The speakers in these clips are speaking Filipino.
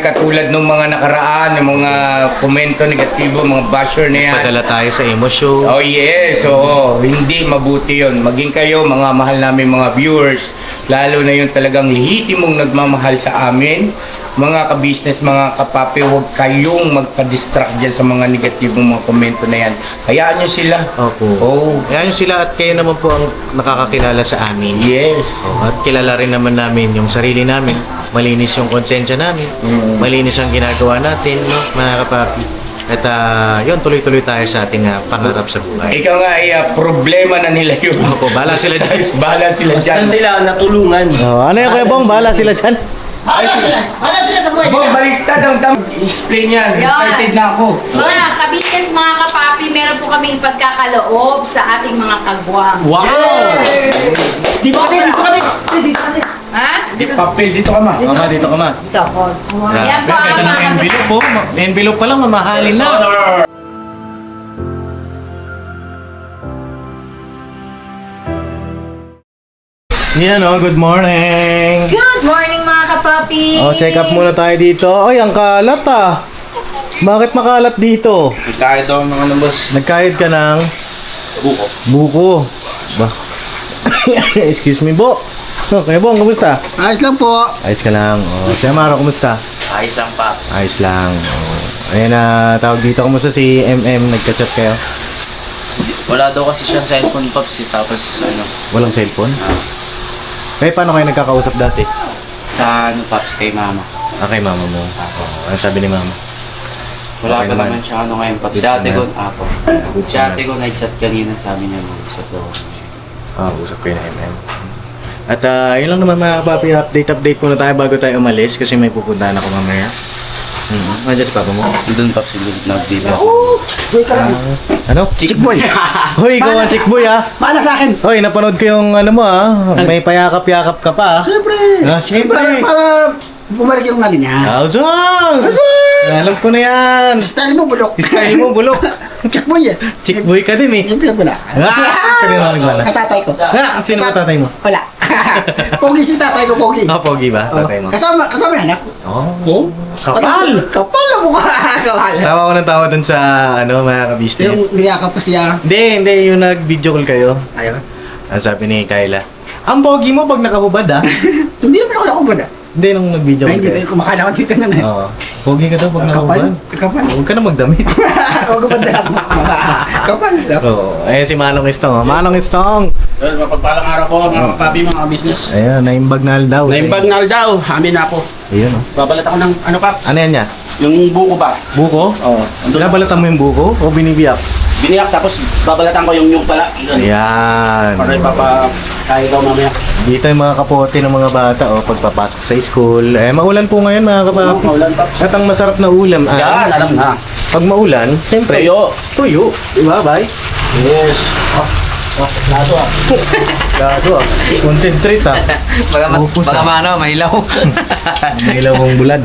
Katulad ng mga nakaraan, ng mga komento negatibo, mga basher na yan. Padala tayo sa emo show. Oh yes, oo. Hindi mabuti yon. Maging kayo, mga mahal namin mga viewers, lalo na yung talagang lehitimong nagmamahal sa amin, mga ka-business, mga kapapi, huwag kayong magpa-distract dyan sa mga negatibong mga komento na yan. Hayaan nyo sila. Opo. Oh, Yan sila at kayo naman po ang nakakakilala sa amin. yes. Oh, at kilala rin naman namin yung sarili namin. Malinis yung konsensya namin. Mm. Malinis ang ginagawa natin, no, mga kapapi. At ah, yun, tuloy-tuloy tayo sa ating ah, pangarap sa buhay. Ikaw nga ay ah, problema na nila yun. Opo, bahala sila dyan. bahala sila dyan. sila natulungan. Oh, ano yan, Kuya Bong? Bahala sila dyan. Wala sila. Wala sila sa buhay Bong, nila. baliktad ang dam. Explain yan. Excited na ako. Mga kabitnes, mga kapapi, meron po kaming pagkakaloob sa ating mga kagwang. Wow! Dito ka, dito ka, dito ka, dito ka. Ha? Papel, dito ka ma. Mama, dito ka ma. Ito po. Yan po ang Ganda ng mga envelope po. Envelope pa lang, mamahalin na. Yan o, good morning. Good morning kapapi! Oh, check up muna tayo dito. Ay, ang kalat ah. Bakit makalat dito? Kahit daw mga numbers. Nagkahit ka ng Buko. buko. Ba? Excuse me, Bo. Okay, Bong, kumusta? Ayos lang po. Ayos ka lang. Oh, si Amaro, kumusta? Ayos lang pa. Ayos lang. Oh. Ayan na, tawag dito. Kumusta si MM? Nagka-chat kayo? Wala daw kasi siyang cellphone pops eh. Tapos ano, Walang cellphone? Eh, paano kayo nagkakausap dati? Sa ano pops kay mama. Ah, kay mama mo. Oh, ano sabi ni mama? Wala Okay pa naman. naman siya ano ngayon pops. Good Si ate ko, naman. apo. Good Si ate ko nag-chat kanina sabi niya mag-usap daw. Ah, usap ko yung MM. At ah, yun lang naman mga papi, update-update muna tayo bago tayo umalis kasi may pupuntahan ako mamaya. Hmm. Nandiyan si papa mo. Doon pops yung nag-video. Ano? Chick boy. Hoy, ikaw ang sick boy ah. Paala sa akin. Hoy, napanood ko yung ano mo ah. May payakap-yakap ka pa ah. Siyempre. Ah, siyempre. Para, para bumalik yung ano niya. Thousands! Alam ko na yan. Style mo bulok. Style mo, bulok. Chick boy eh. Chick boy ka din eh. Yung pinagmula. Ah! Kanina ako nagwala. Katatay ko. Ah, sino ba tatay mo? Wala. pogi si tatay ko, pogi. Ah, pogi ba? Tatay mo? Kasama, kasama yung anak. Oh. Kapal! Kapal na mukha. Kapal. Tawa ko ng tawa dun sa ano, mga Yung ka-business. niyakap ko siya. Hindi, hindi. Yung nag-video call kayo. Ayun. Ang sabi ni Kyla. Ang pogi mo pag nakahubad ah. Hindi naman ako nakubad ah. Hindi nung nag-video Ay, call hindi tayo kumakalawan dito na na. Oo. Pogi ka daw pag Kapal. nakahubad. Kapal. Huwag ka na magdamit. Huwag ko ba lang. Kapal. Oo. Ayan si Manong Istong. oh. Manong Istong! Well, mapagpalang araw po mga kapapi, mga business. Ayan, naimbag na daw. Naimbag na daw, amin na ako. Ayun oh. Babalat ako ng ano pa? Ano yan niya? Yung buko ba? Buko? Oo. Andun na. Binabalatan mo yung buko o binibiyak? Biniyak tapos babalatan ko yung yung pala. Ayan. Para ipapa kaya daw mamaya. Dito yung mga kapote ng mga bata o pagpapasok sa school. Eh, maulan po ngayon mga kapapi. Maulan pa. At ang masarap na ulam ay, Yan, alam na. pag maulan, siyempre, Tuyo. Tuyo. Diba, bay? Yes. Oh, laso ah. Gado ah. Concentrate ah. Baka, ma- baka ah. maano, mahilaw. May ilawang bulad.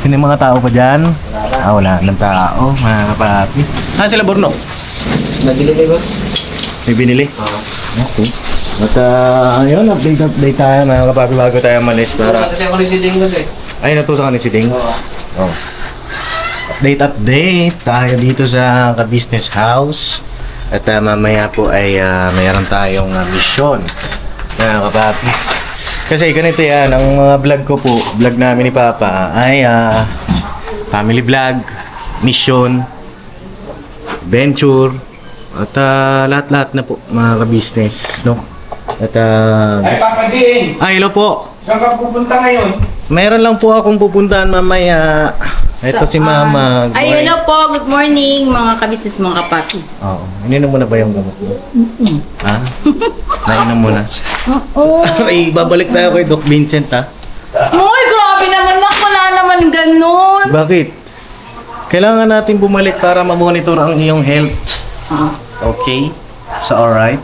Sino yung mga tao pa dyan? Ah, wala ng tao, mga kapapi. Ah, sila Borno? Nabili ni boss. May binili? Okay. At uh, ayun, update update tayo mga kapapi bago tayo malis para... Kasi ako nagsiding boss eh. Ay, natusa ka ni si Ding? Oh. Update update tayo dito sa ka-business house. At uh, mamaya po ay uh, mayroon tayong uh, mission mga kapapi. Kasi ganito yan, ang mga vlog ko po, vlog namin ni Papa ay ah, family vlog, mission, venture, at ah, lahat-lahat na po mga ka-business, no? At ah, Ay, Papa Ding! ah, hello po. Saan ka pupunta ngayon? Meron lang po akong pupuntahan mamaya. Ito si Mama. Ay, hello po. Good morning, mga kabisnes, mga kapapi. Oo. Ininom mo na ba yung gamot mo? Ha? Nainom mo na? Oo. Ay, babalik tayo kay Doc Vincent, ha? Moy, grabe naman. Nak, wala naman ganun. Bakit? Kailangan natin bumalik para ma-monitor ang iyong health. Ah. Okay? So, alright?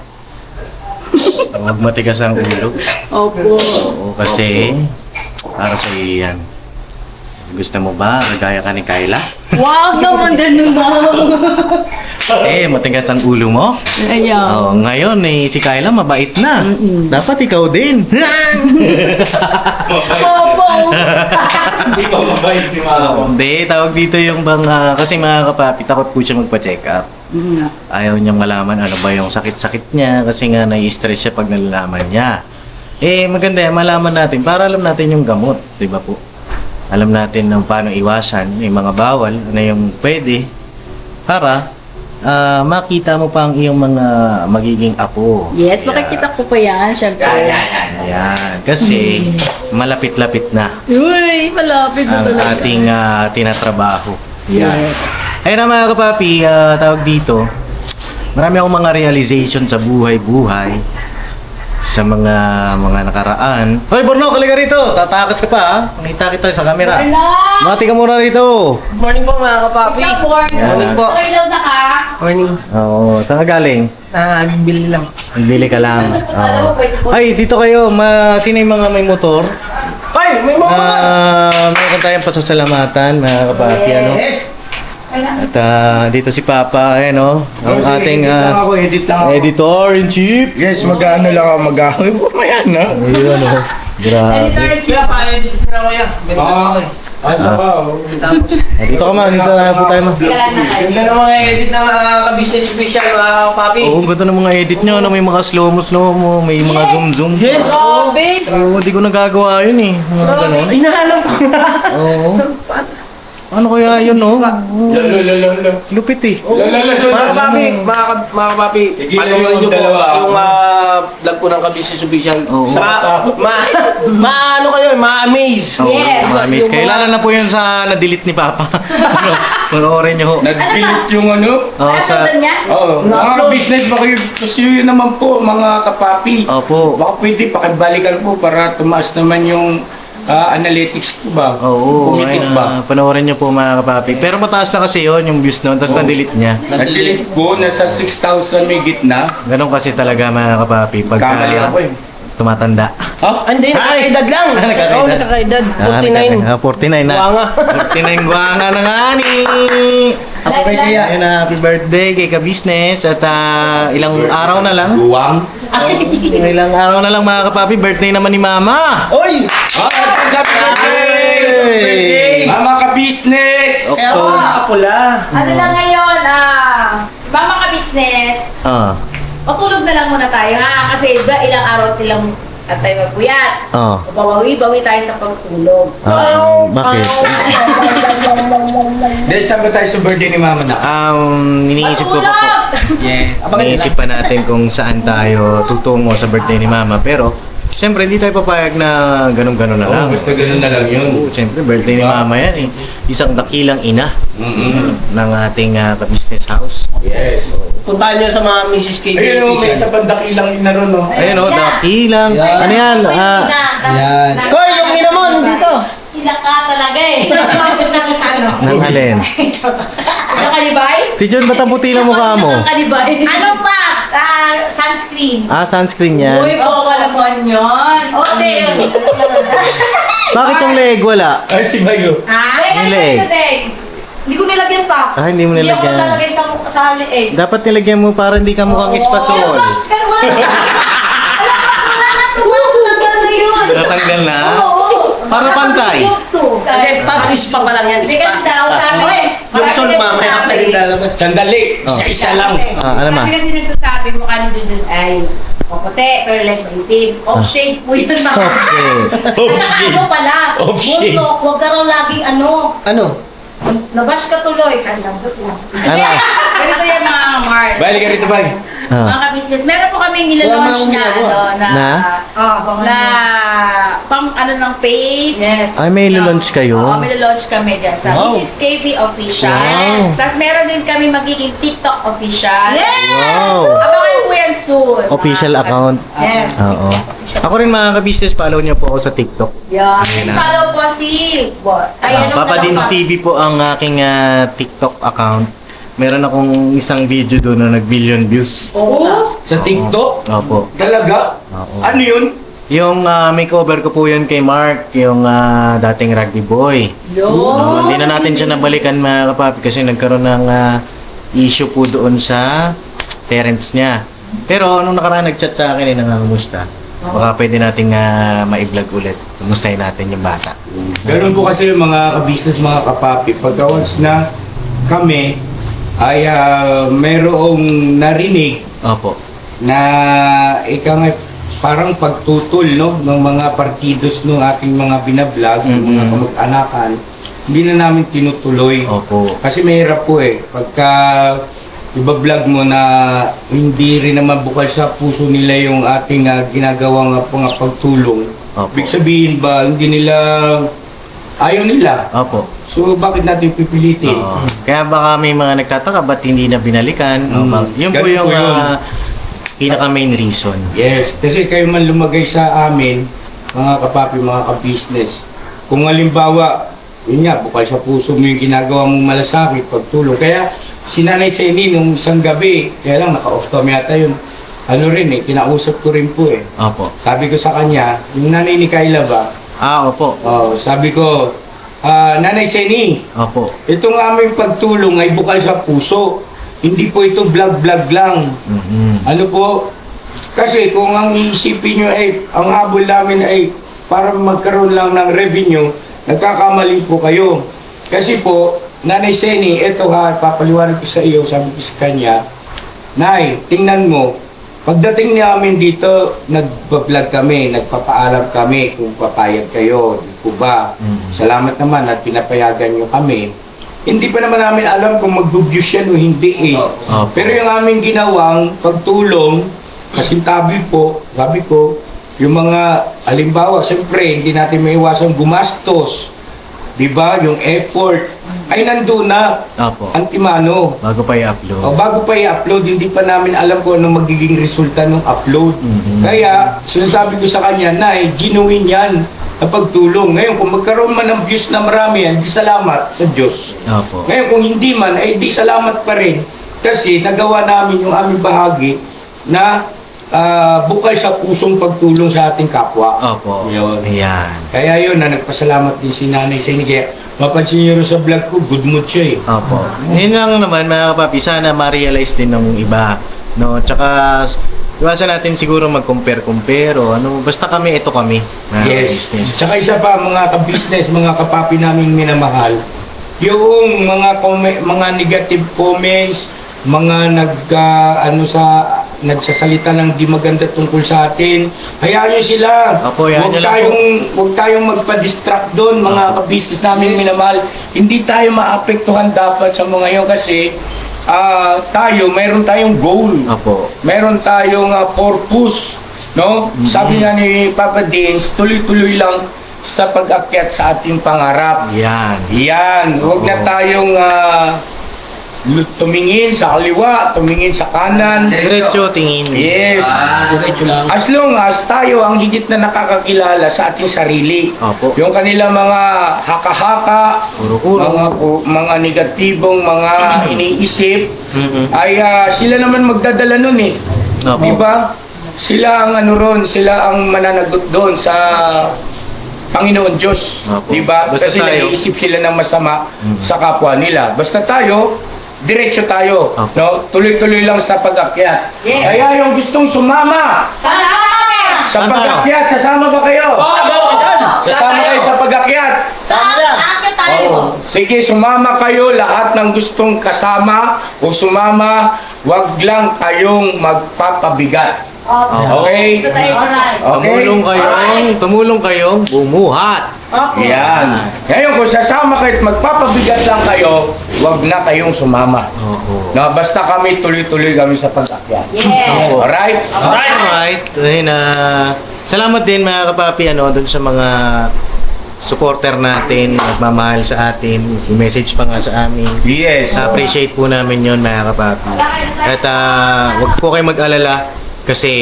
Huwag matigas ang ulo. Opo. Oo, kasi para sa iyo yan. Gusto mo ba? Kagaya ka ni Kyla? Wag naman ganun na. Eh, matigas ang ulo mo. Ayan. Oh, ngayon eh, si Kyla mabait na. Dapat ikaw din. Opo. Hindi pa mabait si mama. Hindi, tawag dito yung bang, ah, kasi mga kapapi, takot po siya magpa-check up. Ayaw niyang malaman ano ba yung sakit-sakit niya kasi nga nai-stress siya pag nalalaman niya. Eh, maganda yan, malaman natin para alam natin yung gamot, di ba po? Alam natin ng paano iwasan, yung mga bawal, ano yung pwede, para ah, makita mo pa ang iyong mga magiging apo. Yes, Yeah. makikita ko pa yan, syempre. Ayan, kasi malapit-lapit na Uy, malapit na ang talaga. ating ah, tinatrabaho. Yes. Ayun na mga kapapi, ah, tawag dito, marami akong mga realization sa buhay-buhay sa mga mga nakaraan. Hoy, Borno, kalika rito! Tatakas ka pa, ha? Nakita kita sa camera. Wala! Mati ka muna rito! Good morning po mga kapapi. Ikaw, Born. Morning po. Okay daw na ka. Morning. Oo, saan ka galing? Nagbili lang. Nagbili ka lang. Po. Ay, dito kayo, ma sino yung mga may motor? Ay, may mga Ah, meron tayong pasasalamatan, mga kapapi, ano? At ah, dito si Papa, ayan oh, ang ating edit lang ah, ako, edit lang ako. editor-in-chief. Yes, mag-ano lang ako, mag-ahoy. Mamaya na. Ayun oh, grabe. Editor in chief. Kaya pa-edit na ako yan. Benta Ah. ako eh. Pa. Tapos, Ah, Dito ka man, dito na po tayo ma. Ganda ng mga edit ng uh, ka-business official mga kapapi. Oo, ganda ng mga edit nyo, no? may mga slow-mo, slow-mo, may mga Yes. zoom-zoom. Yes. Grabe. Oo, di ko nagagawa yun eh. Mga ganun. Ay, nahalam ko na. Oo. Ano kaya yun, no? Lalo, lalo, lalo. Lupit eh. Lalo, lalo, Mga kapapi, mga, ka- mga kapapi, Tigilan panoorin yung niyo po dalawa. yung ah, vlog po ng Kabisnes Official. Oo. Ma, ma, ma, ano kayo, ma-amaze. Oo, Yes. mga miss. Kailangan na po yun sa na-delete ni Papa. ano, panoorin nyo. Nag-delete yung ano. Oo, Ano sa... sundan niya? Oo, mga business baka yung yun naman po, mga kapapi. Opo. Baka pwede pakibalikan po para tumaas naman yung ah, analytics ko ba? Oo, Pumitik ayun, ba? ah, panoorin nyo po mga kapapi. Pero mataas na kasi yun, yung views nun, tapos na-delete niya. Nag-delete po, nasa 6,000 may gitna. Ganun kasi talaga mga kapapi. Pagka Kamali ako eh. Tumatanda. Ha? Ah, Hindi, nakakaedad lang. Nakakaedad. Oo, nakakaedad. Ah, 49. 49 na. Buwanga. 49 guwanga na nga ni. Happy birthday, ah. Ayun happy birthday kay ka-business. At ah, ilang araw na lang. Guwang. ilang araw na lang mga kapapi. Birthday naman ni Mama. Oy! Ah, happy birthday! Mama ka-business! October. Kapula. Ano lang ngayon, ah, mama ka business, Ah. Matulog na lang muna tayo ha, kasi ba ilang araw nilang at tayo magpuyat. Ah. Bawawi-bawi tayo sa pagtulog. Ah, bakit? Dahil saan ba tayo sa birthday ni Mama na? Um, iniisip ko pa po. Matulog! Yes. Iniisip pa natin kung saan tayo tutungo sa birthday ni Mama. Pero, siyempre, hindi tayo papayag na ganun-ganun na lang. Oo, basta ganun na lang yun. Oo, siyempre, birthday ni Mama yan eh. Isang dakilang ina Mm-mm. ng ating uh, business house. Yes. Puntahan niyo sa mga Mrs. KB Ayun o, may isa pang dakilang ina ron o. Ayun o, dakilang. Ano yan? Ah. Yan. Koy, yung ina mo, nandito. Ina ka talaga eh. Ng ano? ng alin? Ina kanibay? Tijon, ba't ang puti ng mukha mo? Ina kanibay. Anong Paps? Ah, sunscreen. Ah, sunscreen yan. Uy, bawal naman yun. O, Deng. Bakit yung leg wala? Ay, si Mayo. Ha? Ay, Yung leg. Deng? Hindi ko nilagyan, Paps. Ah, hindi mo Hindi nilagyan. ako lalagay sa, sa leeg. Dapat nilagyan mo para hindi ka mukhang Pero, espasol. Paps, pero wala na. Wala, Paps, wala na. Tumaas, tanggal na yun. Natanggal na? Oo. Para pantay. Hindi, Pops, ispa pa lang yan. Hindi kasi Ispa. daw sabi ko eh. Yung nagsasabi. mamaya pa yung lalabas. Sandali. Oh. Isa-isa lang. Ah, ano ma? Kasi nagsasabi mukha ni Dudut ay maputi pero like maitim. Off shade po yun mga. Off shade. Off shade. ano pala? Off shade. Buntok, huwag ka raw laging ano. Ano? Nabash ka tuloy. Kaya lambot lang. Ano? Ganito yan mga Mars. Bali ka rito, Bay. Ah. Mga ka-business. Meron po kami nilalaunch Wala na ano ginagawa. na Na? Oh, na pang ano ng face. Yes. Ay, may launch kayo? Oo, may launch kami dyan sa Wow. Mrs. KB Official. Yes. Tapos meron din kami magiging TikTok Official. Yes! Wow. Abangan po yan soon. Official mga account. Yes. Oo. Ako rin mga ka-business, follow niyo po ako sa TikTok. Yeah. Please follow po si Bot. Ay, Ah, anong Papa dalawang Dins? TV po ang aking ah, TikTok account. Meron akong isang video doon na nag-billion views. Oo. Sa TikTok? Opo. Talaga? Oo. Ano yun? Yung ah, makeover ko po yun kay Mark, yung ah, dating rugby boy. No, hindi na natin siya nabalikan mga kapapi kasi nagkaroon ng ah, issue po doon sa parents niya. Pero nung nakaraan nag-chat sa akin eh, nangangamusta. Baka pwede nating uh, ma-vlog ulit. Kumustahin natin yung bata. Ganun po kasi mga ka-business, mga kapapi, pagka once na kami ay ah, mayroong narinig Opo. na ika nga parang pagtutol no ng mga partidos ng ating mga binablog, ng mga Mhm. kamag-anakan, hindi na namin tinutuloy. Opo. Kasi mahirap po eh. Pagka iba-vlog mo na hindi rin naman bukal sa puso nila yung ating ah, ginagawang uh, mga pagtulong. Opo. Ibig sabihin ba, hindi nila ayaw nila. Opo. So bakit natin pipilitin? Oo. Kaya baka may mga nagtataka ba't hindi na binalikan? Mm. Yun po Ganun yung po yun. ah, pinaka main reason. Yes, kasi kayo man lumagay sa amin, mga kapapi, mga ka-business. Kung halimbawa, yun nga, bukal sa puso mo yung ginagawa mong malasakit, pagtulong. Kaya si Nanay Seni nung isang gabi, kaya lang naka-off kami yata yun, ano rin eh, kinausap ko rin po eh. Opo. Sabi ko sa kanya, yung nanay ni Kayla ba, Ah, opo. oh, sabi ko, ah, Nanay Seni, Opo. itong aming pagtulong ay bukal sa puso. Hindi po ito vlog-vlog lang. Mhm. Ano po? Kasi kung ang iisipin nyo ay, ang habol namin ay para magkaroon lang ng revenue, nagkakamali po kayo. Kasi po, Nanay Seni, eto ha, papaliwanag ko sa iyo, sabi ko sa kanya, Nay, tingnan mo, pagdating namin dito, nagpa-vlog kami, nagpapaalam kami kung papayag kayo, di po ba? Mhm. Salamat naman at pinapayagan nyo kami. Hindi pa naman namin alam kung mag-views yan o hindi eh. Opo. Pero yung aming ginawang pagtulong, kasintabi po, sabi ko, yung mga, halimbawa, siyempre, hindi natin maiwasan gumastos. Di ba? Yung effort, ay nandun na. Opo. Antimano. Bago pa i-upload. O bago pa i-upload, hindi pa namin alam kung ano magiging resulta ng upload. Mhm. Kaya, sinasabi ko sa kanya, Nay, genuine yan na pagtulong. Ngayon, kung magkaroon man ng views na marami yan, di salamat sa Diyos. Opo. Ngayon, kung hindi man, ay di salamat pa rin. Kasi nagawa namin yung aming bahagi na ah, bukal sa pusong pagtulong sa ating kapwa. Opo. Yun. Ayan. Kaya yun, na nagpasalamat din si Nanay Seni. Kaya mapansin nyo sa vlog ko, good mood siya eh. Opo. Yun lang naman mga kapapi, sana ma-realize din ng iba. No, tsaka iwasan natin siguro mag-compare-compare o ano, basta kami, ito kami. Mga Yes. business. Tsaka isa pa, mga ka-business, mga kapapi namin minamahal, yung mga come- mga negative comments, mga nag ah, ano sa nagsasalita ng di maganda tungkol sa atin, hayaan nyo sila. Opo, hayaan huwag nyo lang tayong, huwag tayong magpa-distract doon, mga ka-business namin minamahal. Hindi tayo maapektuhan dapat sa mga yun kasi ah, tayo, mayroon tayong goal. Opo. Meron tayong ah, purpose, no? Sabi nga ni Papa Dins, tuloy-tuloy lang sa pag-akyat sa ating pangarap. Yan. Yan, huwag na tayong lu- tumingin sa kaliwa, tumingin sa kanan. Diretso tingin. Yes. Diretso lang. As long as tayo ang higit na nakakakilala sa ating sarili. Opo. Yung kanila mga haka-haka, Kuro-kuro. mga, mga negatibong mga iniisip, Mhm. ay ah, sila naman magdadala nun eh. Opo. Di ba? Sila ang ano ron, sila ang mananagot doon sa Panginoon Diyos. Opo. Di ba? Basta Kasi tayo- naiisip sila ng masama Mhm. sa kapwa nila. Basta tayo, diretso tayo. Opo. No? Tuloy-tuloy lang sa pag-akyat. Yes. Kaya yung gustong sumama Sana sa Saan tayo? pag-akyat, sasama ba kayo? Sasama kayo sa pag-akyat. Aakit tayo. Oo. Sige, sumama kayo lahat ng gustong kasama o sumama, wag lang kayong magpapabigat. Okay? Alright. Okay? Tumulong kayong, tumulong kayong bumuhat. Opo. Yan. Ngayon, kung sasama kayo at magpapabigat lang kayo, wag na kayong sumama. Oo. No, basta kami tuloy-tuloy kami sa pag-akyat. Yes. Alright? Alright. Alright. Ayun na. salamat din mga kapapi ano dun sa mga supporter natin, nagmamahal sa atin, message pa nga sa amin. Yes. Appreciate po namin yon mga kapapi. At ah, wag po kayo mag-alala Kasi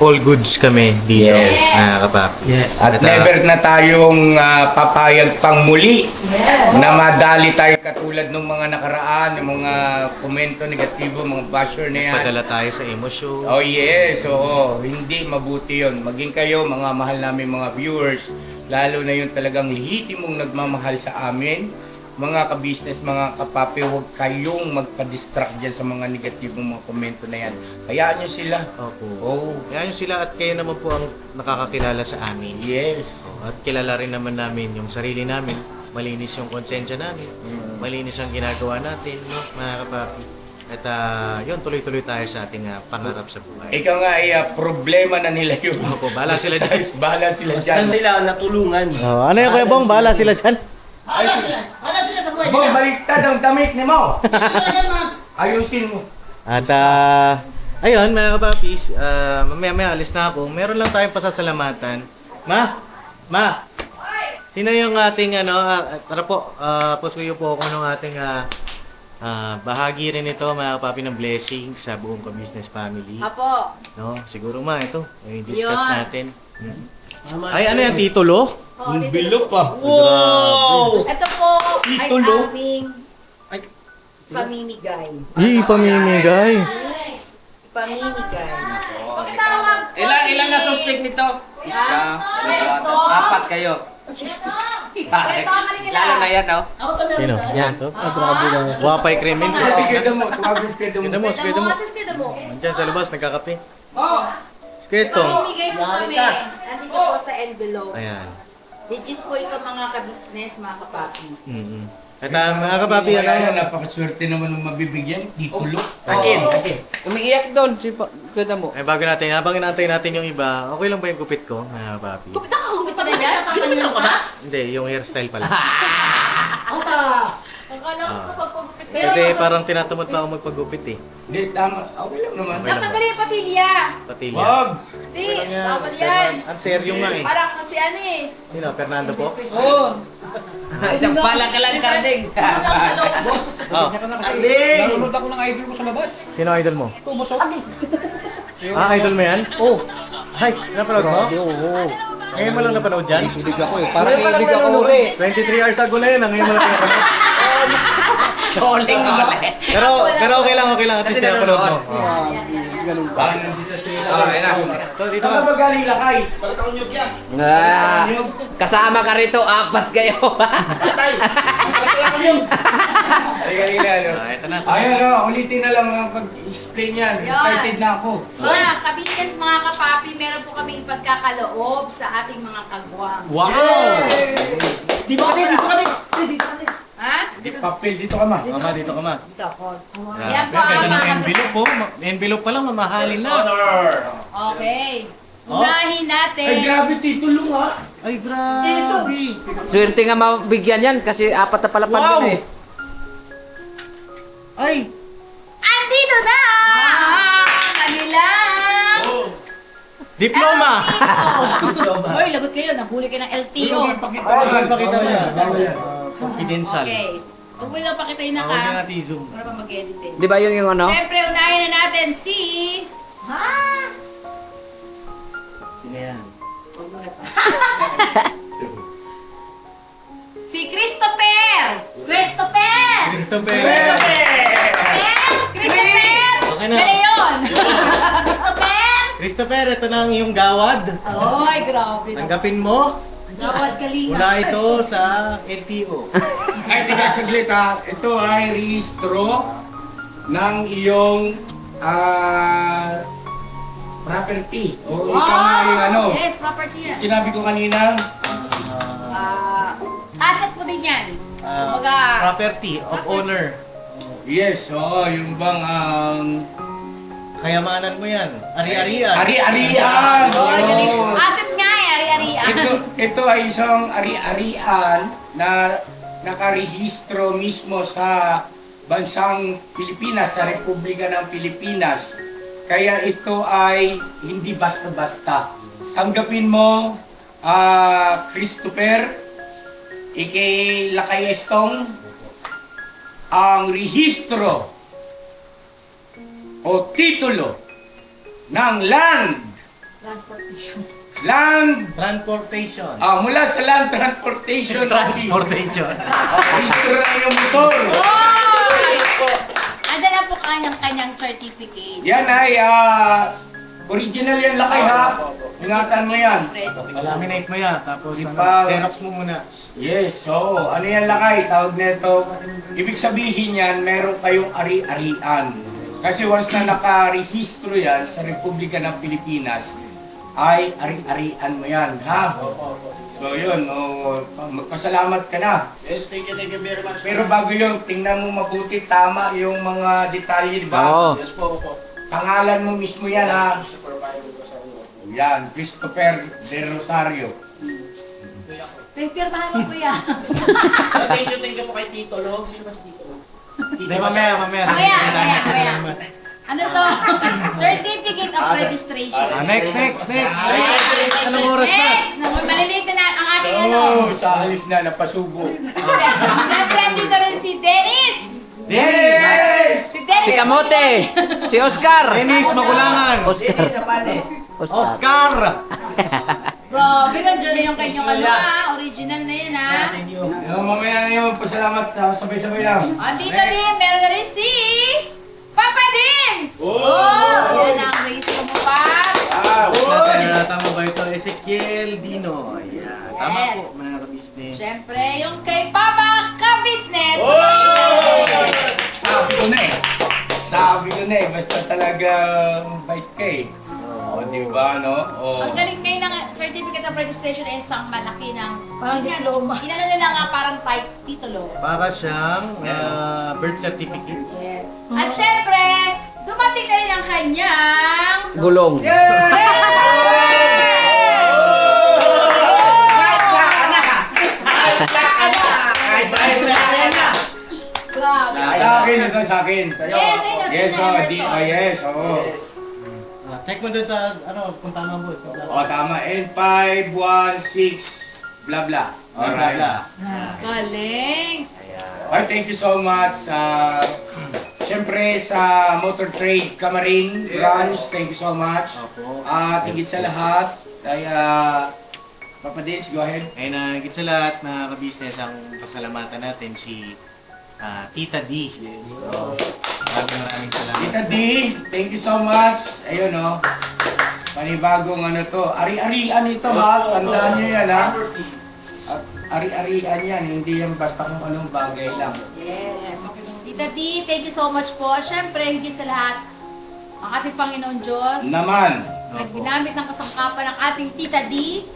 all goods kami dito, Yes. mga kapapi. At ah, never na tayong ah, papayag pang muli na madali tayo katulad ng mga nakaraan, ng mga komento negatibo, mga basher na yan. Padala tayo sa emosyon. Oh yes, oo. Hindi mabuti yon. Maging kayo, mga mahal namin mga viewers, lalo na yung talagang lehitimong nagmamahal sa amin, mga ka-business, mga kapapi, huwag kayong magpa-distract dyan sa mga negatibong mga komento na yan. Hayaan nyo sila. Opo. Oh, Yan sila at kayo naman po ang nakakakilala sa amin. yes. Oh, At kilala rin naman namin yung sarili namin. Malinis yung konsensya namin. Malinis ang ginagawa natin, no, mga kapapi. At ah, yun, tuloy-tuloy tayo sa ating ah, pangarap sa buhay. Ikaw nga ay ah, problema na nila yun. Opo, bahala sila dyan. bahala sila Basta dyan. sila natulungan. Oh, ano yung Kuya Bong? Bahala sila dyan. Hala sila. Hala sila sa buhay Bong, nila. baliktad ang damit ni mo. Ito talaga mga... Ayusin mo. At ah, ayun mga kapapis, uh, mamaya maya alis na ako. Meron lang tayong pasasalamatan. Ma! Ma! Sino yung ating ano, ah, tara po, uh, pusuyo po ako ng ating ah, ah, bahagi rin ito mga kapapi ng blessing sa buong ka-business family. Apo. No, siguro ma ito, i discuss Yun. natin. Hmm. Ay, ano yan, titulo? Oh, dito. Bilog pa. Wow! Ito po Titulo? ay aming pamimigay. Ih, pamimigay. Yes. Pamimigay. Pagtawag po Ilang, ilang na suspect nito? Isa, Resto. dalawa, apat kayo. Na. Lalo na yan, no? Sino? Yan. Ah, grabe na. Wapay krimen. Kasi kaya mo, tawagin kaya mo. Kwento mo, kwento mo, mo. asis kwento mo. Diyan sa labas, nagkakape. Oh, Kwestong. pamimigay po kami. Nandito po sa envelope. Ayan. Legit po ito mga ka-business, mga kapapi. Mm-hmm. At uh, mga kapapi, Kaya ano? napakaswerte naman ng mabibigyan. Titulo. Akin, akin. Umiiyak doon, si pa, ganda mo. Eh, bago natin, habang inantay natin yung iba, okay lang ba yung gupit ko, mga kapapi? Kumita ka, kumita na yan. Na. Hindi, yung hairstyle pala. Ako ta. Akala ko Ah. kapag pagupit ka. Kasi parang tinatamad pa ako magpagupit eh. Hindi, tama. Okay lang naman. Okay lang. Napagaling yung patilya. Patilya. Wag! Hindi, bawal yan. Ang seryo nga eh. Parang kasi ano eh. Sino, Fernando po? Oo. Isang pala ka lang, Karding. Ano lang sa loob. Oh, Nanonood ako ng idol mo sa labas. sino idol mo? Ah, idol mo yan? Oo. Ay, napanood mo? Oo. Ngayon mo lang napanood yan? Ibig ako eh. Parang ibig ako uli. 23 hours ago na yun, ah. ngayon mo lang pinapanood. Choling uli. Pero, pero okay lang, okay lang. At least pinapanood mo. nanonood. Oh. Baka nandito sila. Ah, ayun na. Ito, dito. Saan ka ba galing lakay? Ah, kasama ka rito, apat kayo. Ay, kanina, ano? Ah, ito na, ito na. Ayan, ano, ulitin na lang ang pag-explain yan. Yan. Excited na ako. Mga kabitnes, mga kapapi, meron po kaming pagkakaloob sa ating mga kagwang. Wow! Dito ka din, dito ka din. Eh, Dito ka din. Ha? Di papel, dito ka ma. Mama, dito ka ma. Dito ako. Grabe, Yan po ang ang ganda ng mga envelope po. Envelope pa lang, mamahalin na. Okay. Oh? Unahin natin. Ay, grabe, titulo ha. Ay, grabe. Swerte nga mabigyan yan kasi apat na pala Wow! wow. eh. Ay! Andito na! ang Kanilang! Diploma! Hoy, lagot kayo. Nabuli kayo ng LTO. Pakita mo. pakita mo yan. Confidential. Okay. Huwag mo lang pakita yung Huwag na naka. natin i-zoom. Para pa mag-edit eh. Di ba yun yung ano? Siyempre, unahin na natin si... Ha? Sino yan? Huwag mo na to. si Christopher! Christopher! Christopher! Christopher! Okay na. De Leon! Christopher! Christopher, ito na ang iyong gawad. Ay, grabe. Tanggapin mo. Gawad kalinga. Mula ito sa LTO. Ay, tiga saglit ha. Ito ay rehistro ng iyong ah property. O ikaw nga yung ano. Yes, property yan. Sinabi ko kanina, Ah, asset mo din yan. Ah, Kumbaga, property of owner. yes, oo, yung bang ang Kayamanan mo yan. Ari-arian. ari-arian. oh, galing. Oo. Ito, ay isang ari-arian na nakarehistro mismo sa bansang Pilipinas, sa Republika ng Pilipinas. Kaya ito ay hindi basta-basta. Tanggapin mo, ah Christopher, ikay Lakayestong, ang rehistro o titulo ng land. Land, Transportation. ah, mula sa land transportation. Transportation. Registro na yung motor. Na po kanyang-kanyang certificate. Yan ay, ah, original yan lakay ha. Ingatan mo yan. Laminate mo yan, tapos ano, Ipa- Xerox mo muna. Yes, so ano yan lakay, tawag nito. Ibig sabihin yan, meron kayong ari-arian. Kasi once na nakarehistro yan sa Republika ng Pilipinas, ay ari-arian mo yan, ha? So yun, oh, magpasalamat ka na. Yes, thank you, thank you very much. Pero bago yun, tingnan mo mabuti, tama yung mga detalye, di ba? Oo. Yes po, po. Pangalan mo mismo yan, ha? Supervisor ko sa inyo. Yan, Christopher De Rosario. Pirmahan mo po yan. thank you, thank you po kay Tito Lo. Sino ba si Tito Lo? Hindi, mamaya, mamaya. Mamaya, mamaya, Mamaya. Ano to? Certificate of Registration. Ah, next, next, next. Anong oras na? Next! Na- Maliliit na ang ating ano. Oh, sa alis na, napasubo. Siyempre, dito rin si Dennis! Yes! Si Dennis! Si Kamote! Si Oscar! Dennis Makulangan. Oscar. Oscar. Oscar. Bro, binadyo yung kanyang ano ha. Original na yan ha. Yung mamaya na yun, pasalamat, ah, sabay-sabay lang. Andito din, meron na rin si Papa Dins! Oh! Yan ang race ko mo! Natin, ah, tama ba ito? Ezekiel Dino. Ayan. Tama Yes. po, mga kabisnes. Siyempre, yung kay Papa ka-business. Sabi ko na eh. Sabi ko na eh, basta talagang bait ka eh. O, di ba, no? O, Ang galing kayo ng certificate of registration ay isang malaki ng... Parang diploma. Inano nila nga parang type titulo. Para siyang ah, birth certificate. Yes. At syempre, dumating na rin ang kanyang... Gulong. Grabe. akin, ito sa akin. Yes, ay natin Yes, oh, number di, so. oh, yes, oo. Ah, check mo dun sa, ano, kung tama mo. Kung tama. O, tama. N516, bla bla. Alright. Alright. Galing. Alright, thank you so much. Uh, Siyempre sa Motor Trade Camarin Branch, thank you so much. Opo. At higit sa lahat, ay uh, Papa Dins, go ahead. Ay na higit sa lahat mga kabisnes ang pasalamatan natin si ah, Tita D. Yes. So, maraming maraming salamat. Tita D, thank you so much. Ayun oh. Panibagong ano to. Ari-arian ito ha. Tandaan nyo yan ha. At ari-arian yan. Hindi yan basta kung anong bagay lang. Yes. Tita D, thank you so much po. Siyempre, higit sa lahat, ang ating Panginoon Diyos, Naman. Na ginamit ng kasangkapan ng ating Tita D.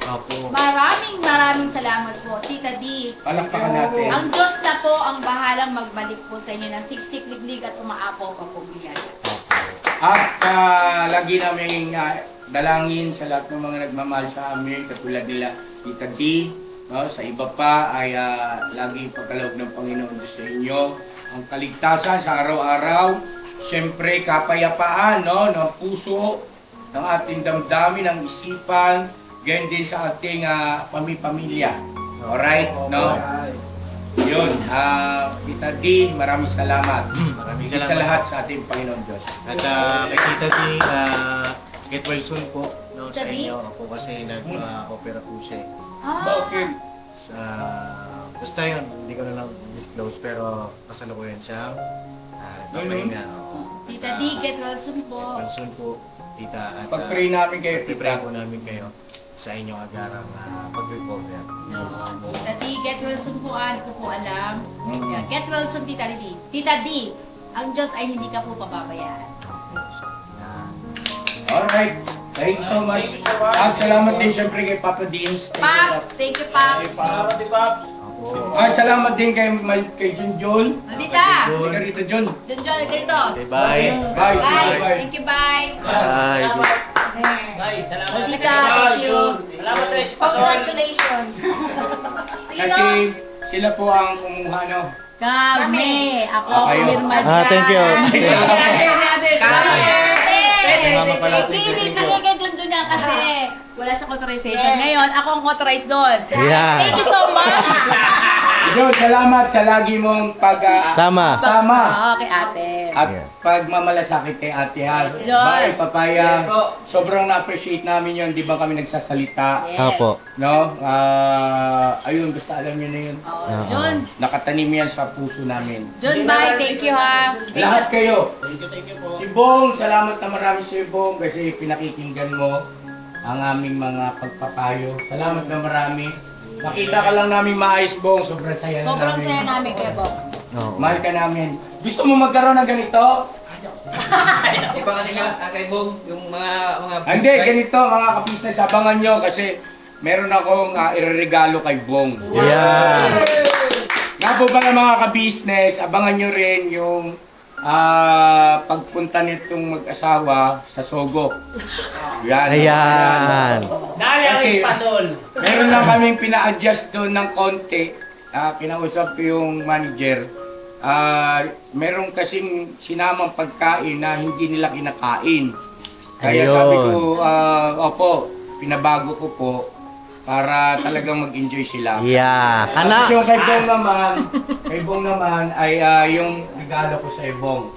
Opo. Maraming maraming salamat po, Tita D. Palakpakan natin. Ang Diyos na po ang bahalang magbalik po sa inyo ng siksik, liglig at umaapaw pa po biyaya. At ah, lagi namin ah, dalangin sa lahat ng mga nagmamahal sa amin, katulad nila Tita D, no, sa iba pa ay ah, laging pagkaloob ng Panginoon Diyos sa inyo. Ang kaligtasan sa araw-araw, siyempre kapayapaan no, ng puso, ng ating damdamin, ng isipan, ganyan din sa ating ah, pamipamilya. Alright? No? Yun, ah, Tita D, maraming salamat. Maraming Higit sa salamat. lahat sa ating Panginoon Diyos. At ah, kay Tita D, ah, get well soon po no, Tita sa D? inyo. Ako kasi nag-opera po siya. eh. Ah, Sa, basta yun, hindi ko na lang disclose pero kasalukuyan siya. Uh, Papahinga. Tita D, get well soon po. Well soon po, Tita. At Pag-pray namin kayo, pag-pray Tita. po namin kayo sa inyong agarang uh, pag-recover. Tita D, get well soon po, ah, hindi ko po alam. Yeah, Get well soon, Tita D. Tita D, ang Diyos ay hindi ka po pababayaan. Yan. Alright. Thank you so much. At salamat din syempre kay Papa Deans. Thank you, Paps, thank you, Paps. Salamat din, Paps. Opo. At salamat din kay, Mal- kay Junjun. Maldita! Hindi ka rito, Jun. Doon, John, dito. Okay, bye. Bye. Bye. Bye. Thank you, bye. Bye. There. Nay, salamat. Maldita, thank you. Salamat sa sponsor. Congratulations. Kasi sila po ang kumuha, no? Kami. Ako, Ah, kayo. Ah, thank you. Kami. Mama pala, thank you, Hindi, thank you. kay Junjun yan kasi wala siyang authorization. Ngayon, ako ang authorized doon. Yeah. Thank you so much. John, salamat sa lagi mong pag ah, Sama. sama Oo, kay ate. at Yeah. pagmamalasakit kay Ate Ha. John. Bye, papaya. Yes po. Sobrang na-appreciate namin yon, di ba kami nagsasalita? Yes. Opo. No? Ah, ayun, basta alam niyo na yun. Oo, Oo. John. Nakatanim yan sa puso namin. John, bye. Thank you ha. Thank Lahat you. kayo. Si Bong, salamat na marami sa iyo, Bong, kasi pinakikinggan mo ang aming mga pagpapayo. Salamat na marami. Nakita ka lang namin maayos, Bong. Sobrang saya na Sobrang namin. saya namin kay Bob. Oo. Mahal ka namin. Gusto mo magkaroon ng ganito? Iba kasi nga, ah, kay Bong, yung mga... mga Ah, Hindi, ganito mga kapisnes, abangan nyo kasi meron akong uh, ireregalo kay Bong. Yeah. Nga po pala mga ka-business, abangan nyo rin yung ah, pagpunta nitong mag-asawa sa Sogo. Yan. Ayan. Dali ang espasol. Meron lang kaming pina-adjust doon ng konti. Ah, kinausap ko yung manager. Ah, meron kasing sinamang pagkain na hindi nila kinakain. Kaya Ayun. sabi ko, ah, opo, pinabago ko po para talagang mag-enjoy sila. Yeah. Kana. Yung kay Bong naman, kay Bong naman ay ah, yung regalo ko sa Bong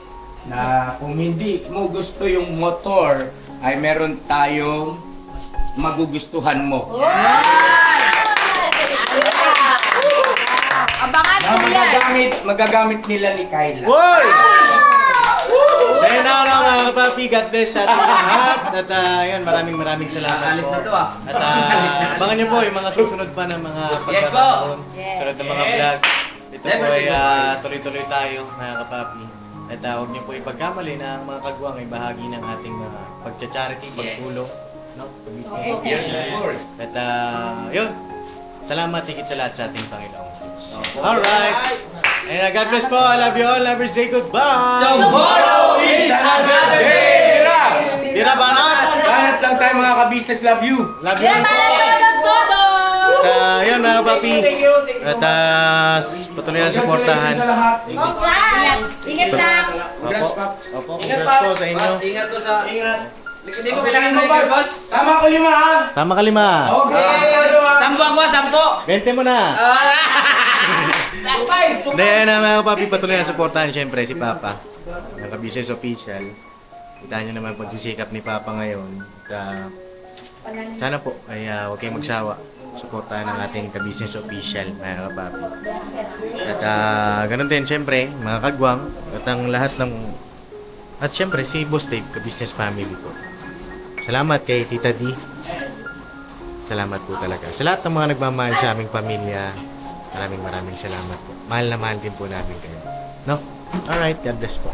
na kung hindi mo gusto yung motor ay meron tayong magugustuhan mo. Abangan Na po yan. magagamit, magagamit nila ni Kyla. Woy! Sa'yo na na mga kapapi, God bless sa ating lahat. At uh, yun, maraming maraming salamat Alis po. na to ah. At uh, abangan niyo po yung mga susunod pa ng mga Yes po. pagkakataon. Yes. Sunod na mga vlog. Ito po ay no. ah, tuloy-tuloy tayo mga kapapi. At uh, huwag niyo po ipagkamali na ang mga kagwang ay bahagi ng ating uh, pagcha-charity, Yes. pagtulong. No? Pag-business. Yes, of course. At uh, yun, salamat higit sa lahat sa ating Panginoong Diyos. Alright! And uh, God bless po. I love you all. Never say goodbye. Tomorrow is another day! Tira! Tira banat! Banat lang tayo mga ka-business, love you! Love you po. para todo, todo. At uh, yun mga papi. At uh, patuloy na lahat. Congrats. Ingat lang. Congrats. Paps. Opo, Ingat congrats po sa inyo. Ingat po sa... Ingat. Hindi ko kailangan mo, driver, Paps. boss. Sama ko lima, ha? Sama ka lima. Okay. Sampo ako, sampo! 20 mo na. Five! Hindi, na mga papi, patuloy na suportahan siyempre si Papa. Mga business official. Kita nyo naman pagsisikap ni Papa ngayon. At, uh, sana po ay uh, huwag kayong magsawa. Suportahan ng ating ka-business official, mga kapapi. At uh, ganun din, siyempre, mga kagwang, at ang lahat ng... At siyempre, si Boss Dave, ka-business family po. Salamat kay Tita D. Salamat po talaga. Sa lahat ng mga nagmamahal sa aming pamilya, maraming maraming salamat po. Mahal na mahal din po namin kayo. No? Alright, God bless po.